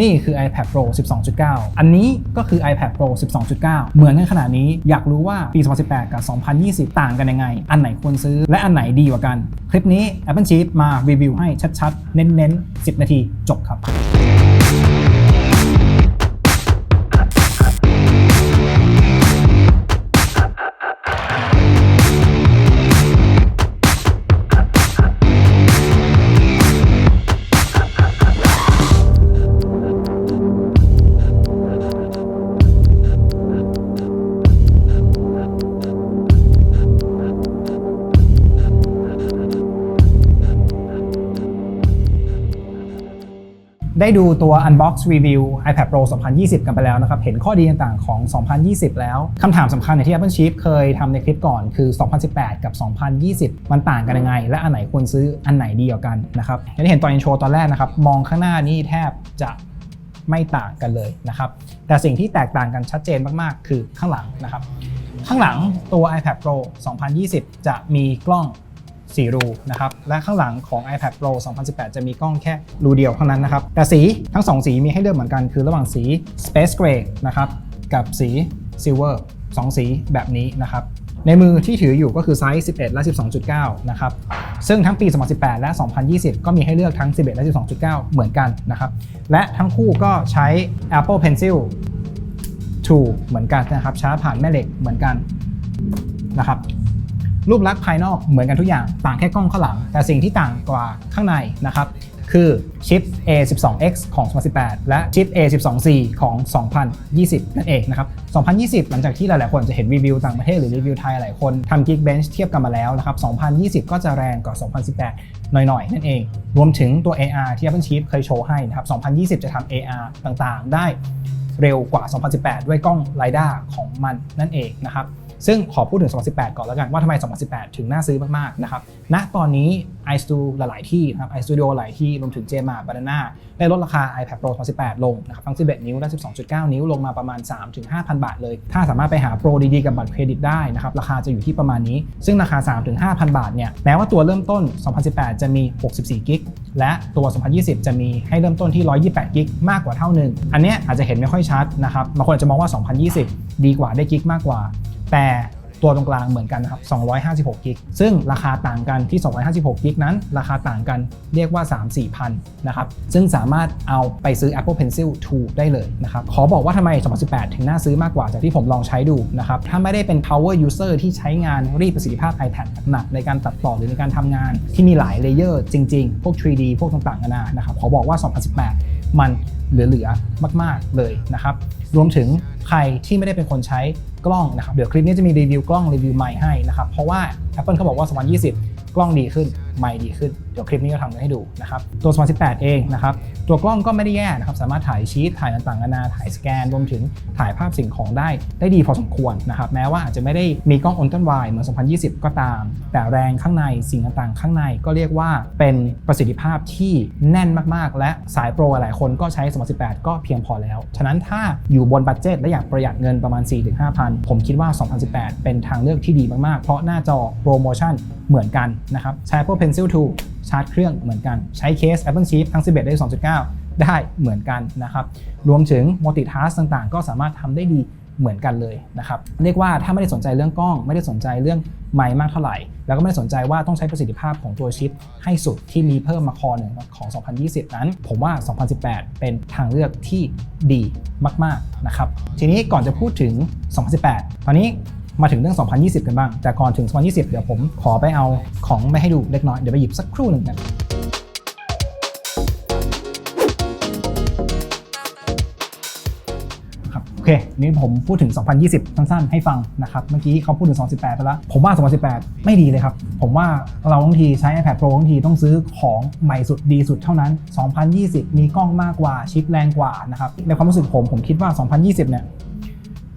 นี่คือ iPad Pro 12.9 อันนี้ก็คือ iPad Pro 12.9 เหมือนกันขนาดนี้อยากรู้ว่าปี 2018 กับ 2020 ต่างกันยังไง อันไหนควรซื้อและอันไหนดีกว่ากัน คลิปนี้ Apple Chief มารีวิวให้ชัดๆ เน้นๆ 10 นาทีจบครับ ได้ดูตัว Unbox Review iPad Pro 2020 กันไปแล้วนะครับ เห็นข้อดีต่างๆของ 2020 แล้วคำถามสำคัญที่ Apple Chief เคยทำในคลิปก่อนคือ 2018 กับ 2020 มันต่างกันยังไง และอันไหนควรซื้ออันไหนดีกว่ากันนะครับอย่างที่เห็นตอนอินโทรตอนแรกนะครับ มองข้างหน้านี่แทบจะไม่ต่างกันเลยนะครับ แต่สิ่งที่แตกต่างกันชัดเจนมากๆ คือข้างหลังนะครับ ข้างหลังตัว iPad Pro 2020 จะมีกล้อง 4 รูนะครับ และข้างหลังของ iPad Pro 2018 จะมีกล้องแค่รูเดียวเท่านั้นนะครับ แต่สีทั้ง 2 สีมีให้เลือกเหมือนกัน คือระหว่างสี Space Gray นะครับกับสี Silver 2 สีแบบนี้นะครับในมือที่ถืออยู่ก็คือไซส์ 11 และ 12.9 นะครับ ซึ่งทั้งปี 2018 และ 2020 ก็มีให้เลือกทั้ง 11 และ 12.9 เหมือนกันนะครับ และทั้งคู่ก็ใช้ Apple Pencil 2 เหมือนกันนะครับชาร์จผ่านแม่เหล็กเหมือนกันนะครับ รูปลักษณ์ภายนอกเหมือนกันทุกอย่างต่างแค่กล้องข้างหลัง แต่สิ่งที่ต่างกว่าข้างในนะครับคือชิป A12X ของ 2018 และชิป A12C ของ 2020 นั่นเองนะครับ 2020 หลังจากที่หลาย ๆ คนจะเห็นรีวิวต่างประเทศหรือรีวิวไทยหลายคนทำ Geekbench เทียบกันมาแล้วนะครับ 2020 ก็จะแรงกว่า 2018 หน่อย ๆ นั่นเอง รวมถึงตัว AR ที่ Apple Chief เคยโชว์ให้นะครับ 2020 จะทำ AR ต่าง ๆ ได้เร็วกว่า 2018 ด้วยกล้อง LiDAR ของมันนั่นเองนะครับ ซึ่งขอพูดถึง 2018 ก่อนแล้วกันว่าทำไม 2018 ถึงน่าซื้อมาก ๆ นะครับณตอนนี้ i s t u หลาย ๆ ที่นะครับ iStudio หลายที่รวมถึง JMA Banana ได้ลดราคา iPad Pro 2018 ลงนะครับทั้ง 11 นิ้วและ 12.9 นิ้วลงมาประมาณ 3-5,000 บาทเลย ถ้าสามารถไปหาโปรดี ๆ กับบัตรเครดิตได้นะครับราคาจะอยู่ที่ประมาณนี้ ซึ่งราคา 3-5,000 บาทเนี่ยแม้ว่าตัวเริ่มต้น 2018 จะมี 64 กิกและตัว 2020 จะมีให้เริ่มต้นที่ 128 กิกมากกว่าเท่าหนึ่ง อันเนี้ยอาจจะเห็นไม่ค่อยชัดนะครับบางคนอาจจะมองว่า 2020 ดีกว่าได้กิกมากกว่า แต่ตัวตรงกลางเหมือนกันนะครับ256กิก ซึ่งราคาต่างกันที่ 256กิกนั้น ราคาต่างกันเรียกว่า 3-4พันนะครับ ซึ่งสามารถเอาไปซื้อ Apple Pencil 2 ได้เลยนะครับ ขอบอกว่าทำไม 2018 ถึงน่าซื้อมากกว่าจากที่ผมลองใช้ดูนะครับ ถ้าไม่ได้เป็น power user ที่ใช้งานรีดประสิทธิภาพ iPad หนักในการตัดต่อหรือในการทำงานที่มีหลายเลเยอร์จริง ๆ พวก 3D พวกต่างๆนานานะครับ ขอบอกว่า 2018 มันเหลือๆมาก ๆเลยนะครับ รวมถึงใครที่ไม่ได้เป็นคนใช้กล้องนะครับ เดี๋ยวคลิปนี้จะมีรีวิวกล้องรีวิวไมค์ให้นะครับ เพราะว่า Apple เขาบอกว่า 2020 กล้องดีขึ้น ไมค์ดีขึ้น เดี๋ยวคลิปนี้ก็ทำให้ดูนะครับ ตัว2018 เองนะครับ ตัวกล้องก็ไม่ได้แย่นะครับ สามารถถ่ายชีตถ่ายต่างๆนานา ถ่ายสแกน รวมถึงถ่ายภาพสิ่งของได้ได้ดีพอสมควรนะครับ แม้ว่าอาจจะไม่ได้มีกล้อง Ultra Wide เหมือน 2020 ก็ตาม แต่แรงข้างในสิ่งต่างๆ ข้างในก็เรียกว่าเป็นประสิทธิภาพที่แน่นมากๆ และสายโปรหลายคนก็ใช้2018 ก็เพียงพอแล้ว ฉะนั้นถ้าอยู่บนบัตเจตและอยากประหยัดเงินประมาณ 4-5,000 ผมคิดว่า 2018 เป็นทางเลือกที่ดีมากๆ เพราะหน้าจอโปรโมชั่นเหมือนกันนะครับใช้ Apple Pencil 2 ชาร์จเครื่องเหมือนกันใช้เคส Apple Chief ทั้ง 11 ได้ 2.9 ได้เหมือนกันนะครับ รวมถึง Multitask ต่างๆ ก็สามารถทำได้ดีเหมือนกันเลยนะครับ เรียกว่าถ้าไม่ได้สนใจเรื่องกล้อง ไม่ได้สนใจเรื่องไมค์มากเท่าไหร่ แล้วก็ไม่ได้สนใจว่าต้องใช้ประสิทธิภาพของตัวชิป ให้สุดที่มีเพิ่มมาคอหนึ่งของ 2020 นั้น ผมว่า 2018 เป็นทางเลือกที่ดีมาก ๆ นะครับ ทีนี้ก่อนจะพูดถึง 2018 ตอนนี้ มาถึงเรื่อง 2020 กันบ้าง แต่ก่อนถึง 2020 เดี๋ยวผมขอไปเอาของไม่ให้ดูเล็กน้อย เดี๋ยวไปหยิบสักครู่หนึ่งกันครับโอเค นี่ผมพูดถึง 2020 สั้นๆ ให้ฟังนะครับ เมื่อกี้เขาพูดถึง 2018 ไปแล้ว ผมว่า 2018 ไม่ดีเลยครับ ผมว่าเราบางทีใช้ iPad Pro บางทีต้องซื้อของใหม่สุดดีสุดเท่านั้น 2020 มีกล้องมากกว่า ชิปแรงกว่านะครับ ในความรู้สึกผม ผมคิดว่า 2020 เนี่ย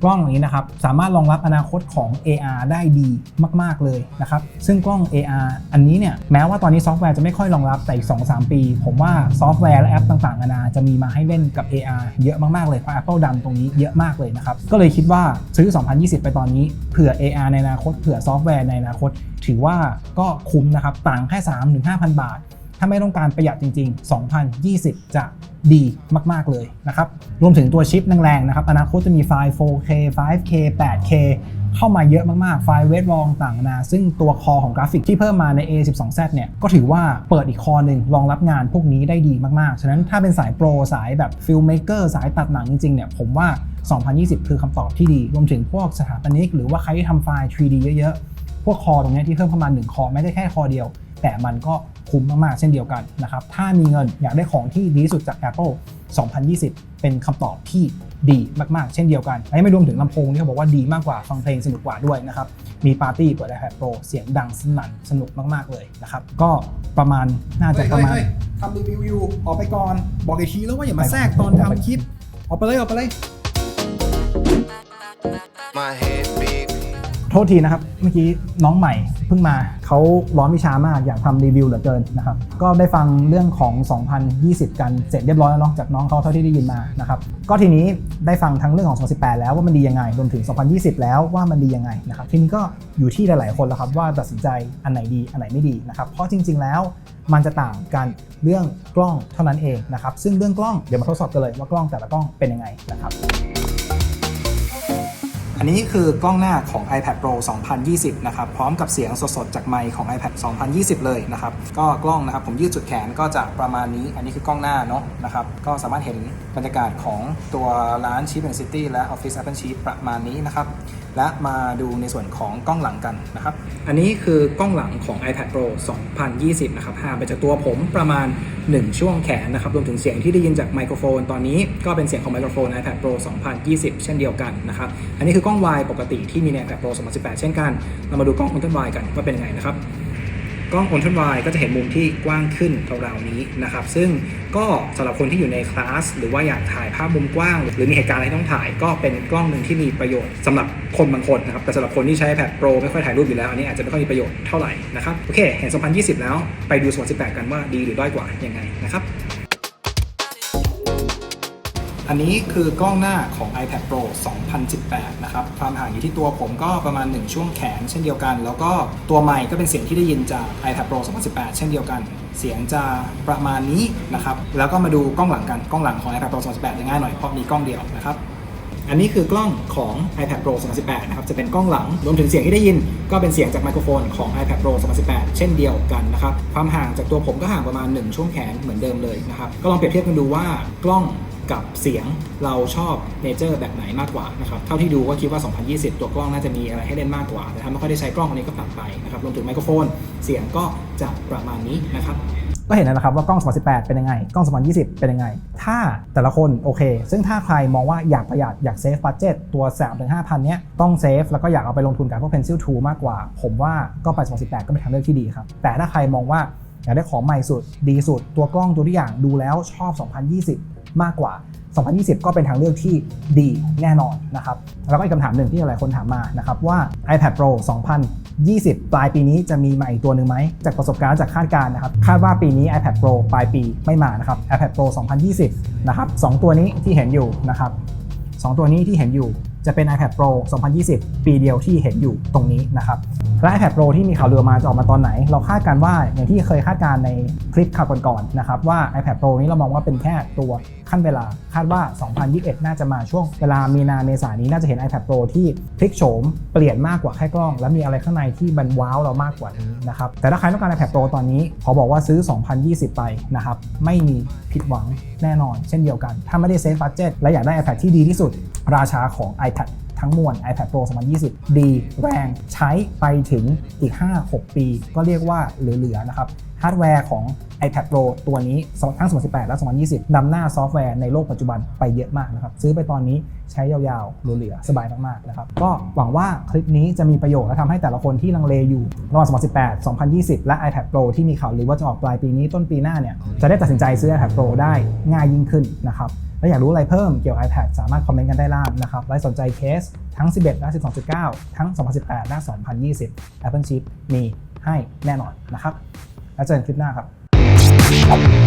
กล้องนี้นะครับสามารถรองรับอนาคตของ AR ได้ดีมาก ๆ เลยนะครับซึ่งกล้อง AR อันนี้เนี่ยแม้ว่าตอนนี้ซอฟต์แวร์จะไม่ค่อยรองรับแต่อีก 2-3 ปี ผมว่าซอฟต์แวร์และแอปต่างๆนานาจะมีมาให้เล่นกับ AR เยอะมาก ๆ เลยเพราะ Apple ดันตรงนี้เยอะมากเลยนะครับก็เลยคิดว่าซื้อ 2020 ไปตอนนี้เผื่อ AR ในอนาคตเผื่อซอฟต์แวร์ในอนาคต ถือว่าก็คุ้มนะครับต่างแค่ 3-5,000 บาท ถ้าไม่ต้องการประหยัดจริง ๆ 2020 จะดีมาก ๆ เลยนะครับ รวมถึงตัวชิปแรงๆนะครับ อนาคตจะมีไฟล์ 4K 5K 8K เข้ามาเยอะมาก ๆ ไฟล์เวทรองต่างๆนา ซึ่งตัวคอของกราฟิกที่เพิ่มมาใน A12Z เนี่ย ก็ถือว่าเปิดอีกคอหนึ่งรองรับงานพวกนี้ได้ดีมาก ๆ ฉะนั้นถ้าเป็นสายโปร สายแบบฟิลเมเกอร์สายตัดหนังจริง ๆ เนี่ย ผมว่า 2020 คือคำตอบที่ดี รวมถึงพวกสถาปนิก หรือว่าใครที่ทำไฟล์ 3D เยอะ ๆ พวกคอตรงนี้ที่เพิ่มเข้ามา1คอไม่ได้แค่คอเดียว แต่มันก็ คุ้มมากๆ เช่นเดียวกันนะครับ ถ้ามีเงินอยากได้ของที่ดีที่สุดจาก Apple 2020 เป็นคำตอบที่ดีมากๆ เช่นเดียวกันและยังไม่รวมถึงลำโพงที่เขาบอกว่าดีมากกว่าฟังเพลงสนุกกว่าด้วยนะครับ มีปาร์ตี้เปิด iPad Pro เสียงดังสนั่นสนุกมากๆเลยนะครับ ก็ประมาณน่าจะประมาณเฮ้ยทำรีวิวอยู่ออกไปก่อน บอกอีกทีแล้วว่าอย่ามาแทรกตอนทำคลิป ออกไปเลยออกไปเลย My head big. โทษทีนะครับ เมื่อกี้น้องใหม่เพิ่งมาเขาร้อนวิชามากอยากทำรีวิวเหลือเกินนะครับ ก็ได้ฟังเรื่องของ 2020 กันเสร็จเรียบร้อยแล้วเนาะจากน้องเขาเท่าที่ได้ยินมานะครับก็ทีนี้ได้ฟังทั้งเรื่องของ 2018 แล้วว่ามันดียังไงรวมถึง 2020 แล้วว่ามันดียังไงนะครับทีนี้ก็อยู่ที่หลาย ๆ คนแล้วครับว่าตัดสินใจอันไหนดีอันไหนไม่ดีนะครับเพราะจริง ๆ แล้วมันจะต่างกันเรื่องกล้องเท่านั้นเองนะครับซึ่งเรื่องกล้องเดี๋ยวมาทดสอบกันเลยว่ากล้องแต่ละกล้องเป็นยังไงนะครับ อันนี้คือกล้องหน้าของ iPad Pro 2020 นะครับ พร้อมกับเสียงสดๆ จากไมค์ของ iPad 2020 เลยนะครับ ก็กล้องนะครับผมยืดสุดแขนก็จะประมาณนี้ อันนี้คือกล้องหน้าเนาะนะครับ ก็สามารถเห็นบรรยากาศของตัวร้าน Chip and City และ Office Apple Chip ประมาณนี้นะครับ และมาดูในส่วนของกล้องหลังกันนะครับ อันนี้คือกล้องหลังของ iPad Pro 2020 นะครับห่างไปจากตัวผมประมาณ 1 ช่วงแขนนะครับ รวมถึงเสียงที่ได้ยินจากไมโครโฟน ตอนนี้ก็เป็นเสียงของไมโครโฟน iPad Pro 2020 เช่นเดียวกันนะครับ อันนี้คือกล้อง wide ปกติที่มีใน iPad Pro 2018 เช่นกัน เรามาดูกล้อง ultra wide กันว่าเป็นยังไงนะครับ กล้อง ultra wide ก็จะเห็นมุมที่กว้างขึ้นราวๆนี้นะครับ ซึ่งก็สำหรับคนที่อยู่ในคลาสหรือว่าอยากถ่ายภาพมุมกว้าง หรือมีเหตุการณ์อะไรที่ต้องถ่าย ก็เป็นกล้องหนึ่งที่มีประโยชน์สำหรับคนบางคนนะครับ แต่สำหรับคนที่ใช้ iPad Pro ไม่ค่อยถ่ายรูปอยู่แล้ว อันนี้อาจจะไม่ค่อยมีประโยชน์เท่าไหร่นะครับ โอเค เห็น 2020 แล้ว ไปดู 2018 กันว่าดีหรือด้อยกว่ายังไงนะครับ อันนี้คือกล้องหน้าของ iPad Pro 2018 นะครับ ความห่างอยู่ที่ตัวผมก็ประมาณ 1 ช่วงแขนเช่นเดียวกัน แล้วก็ตัวไมค์ก็เป็นเสียงที่ได้ยินจาก iPad Pro 2018 เช่นเดียวกัน เสียงจะประมาณนี้นะครับ แล้วก็มาดูกล้องหลังกัน กล้องหลังของ iPad Pro 2018จะง่ายหน่อยเพราะมีกล้องเดียวนะครับอันนี้คือกล้องของ iPad Pro 2018 นะครับ จะเป็นกล้องหลัง รวมถึงเสียงที่ได้ยิน ก็เป็นเสียงจากไมโครโฟนของ iPad Pro 2018 เช่นเดียวกันนะครับ ความห่างจากตัวผมก็ห่างประมาณ 1 ช่วงแขนเหมือนเดิมเลยนะครับ ก็ลองเปรียบเทียบกันดูว่ากล้อง กับเสียงเราชอบเนเจอร์แบบไหนมากกว่านะครับเท่าที่ดูก็คิดว่า 2020 ตัวกล้องน่าจะมีอะไรให้เล่นมากกว่า แต่ถ้าไม่ค่อยได้ใช้กล้องอันนี้ก็ตัดไปนะครับรวมถึงไมโครโฟน เสียงก็จะประมาณนี้นะครับก็เห็นแล้วนะครับว่ากล้อง 2018 เป็นยังไง กล้อง 2020 เป็นยังไง ถ้าแต่ละคนโอเค ซึ่งถ้าใครมองว่าอยากประหยัดอยากเซฟบัตเจ็ตตัวแสนถึง5,000 เนี้ยต้องเซฟแล้วก็อยากเอาไปลงทุนกับพวก Pencil 2 มากกว่า ผมว่าก็ไป 2018 ก็เป็นทางเลือกที่ดีครับ แต่ถ้าใครมองว่าอยากได้ของใหม่สุดดีสุดตัวกล้องตัวทุกอย่างดูแล้วชอบ 2020 มากกว่า 2020 ก็เป็นทางเลือกที่ดีแน่นอนนะครับ แล้วก็อีกคำถามหนึ่งที่หลายคนถามมานะครับว่า iPad Pro 2020 ปลายปีนี้จะมีมาอีกตัวหนึ่งไหม จากประสบการณ์จากคาดการณ์นะครับ คาดว่าปีนี้ iPad Pro ปลายปีไม่มานะครับ iPad Pro 2020 นะครับสองตัวนี้ที่เห็นอยู่นะครับสองตัวนี้ที่เห็นอยู่จะเป็น iPad Pro 2020 ปีเดียวที่เห็นอยู่ตรงนี้นะครับ และ iPad Pro ที่มีข่าวลือมาจะออกมาตอนไหน เราคาดการณ์ว่าอย่างที่เคยคาดการณ์ในคลิปข่าวก่อนๆนะครับว่า iPad Pro นี้เรามองว่าเป็นแค่ตัว ขั้นเวลาคาดว่า 2021 น่าจะมาช่วงเวลามีนาเมษายนนี้น่าจะเห็น iPad Pro ที่พลิกโฉมเปลี่ยนมากกว่าแค่กล้อง และมีอะไรข้างในที่บันว้าวเรามากกว่านี้นะครับแต่ถ้าใครต้องการ iPad Pro ตอนนี้ขอบอกว่าซื้อ 2020 ไปนะครับไม่มีผิดหวังแน่นอน เช่นเดียวกัน ถ้าไม่ได้เซฟบัตเจ็ตและอยากได้ iPad ที่ดีที่สุด ราชาของ iPad ทั้งมวล iPad Pro 2020 ดี แรง ใช้ไปถึงอีก 5-6 ปี ก็เรียกว่าเหลือๆนะครับ ฮาร์ดแวร์ของ iPad Pro ตัวนี้ทั้ง 2018 และ 2020นำหน้าซอฟต์แวร์ในโลกปัจจุบันไปเยอะมากนะครับ ซื้อไปตอนนี้ใช้ยาวๆเหลือสบายมากๆนะครับ ก็หวังว่าคลิปนี้จะมีประโยชน์และทำให้แต่ละคนที่ลังเลอยู่ระหว่าง 2018 2020 และ iPad Pro ที่มีข่าวลือว่าจะออกปลายปีนี้ต้นปีหน้าเนี่ย จะได้ตัดสินใจซื้อ iPad Pro ได้ง่ายยิ่งขึ้นนะครับแล้วอยากรู้อะไรเพิ่มเกี่ยวกับ iPad สามารถคอมเมนต์กันได้ล่างนะครับ และสนใจเคสทั้ง 11 และ 12.9 ทั้ง 2018 และ 2020 Apple Chip มีให้แน่นอนนะครับ แล้วเจอกันคลิปหน้าครับ